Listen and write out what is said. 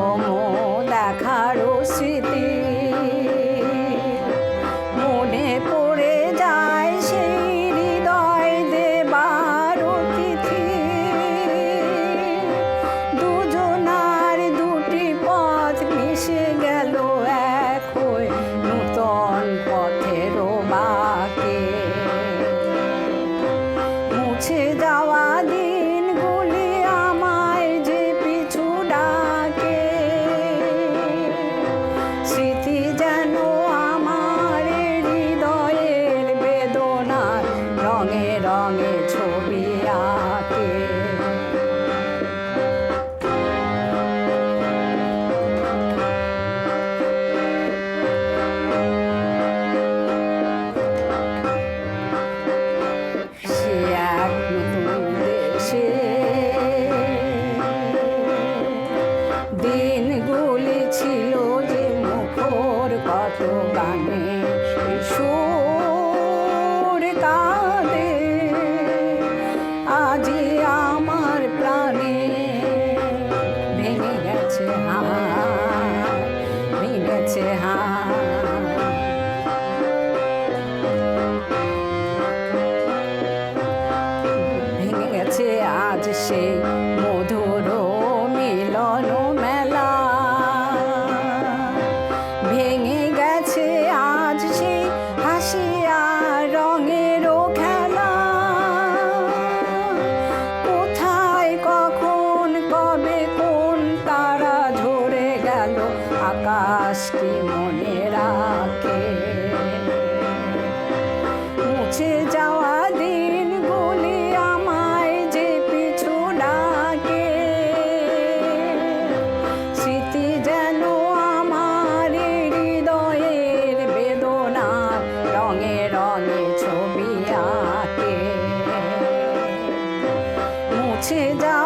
Oh. কত গানে সুর কাঁদে। আজি আমার প্রাণে ভেঙে গেছে হা ভেঙেছে হা ভেঙে গেছে আজ সেই আকাশকে মনে রাখে? মুছে যাওয়া দিন দিনগুলি আমায় যে পিছু ডাকে। স্মৃতি যেন আমার হৃদয়ের বেদনা রঙে রঙে ছবি আঁকে। মুছে যা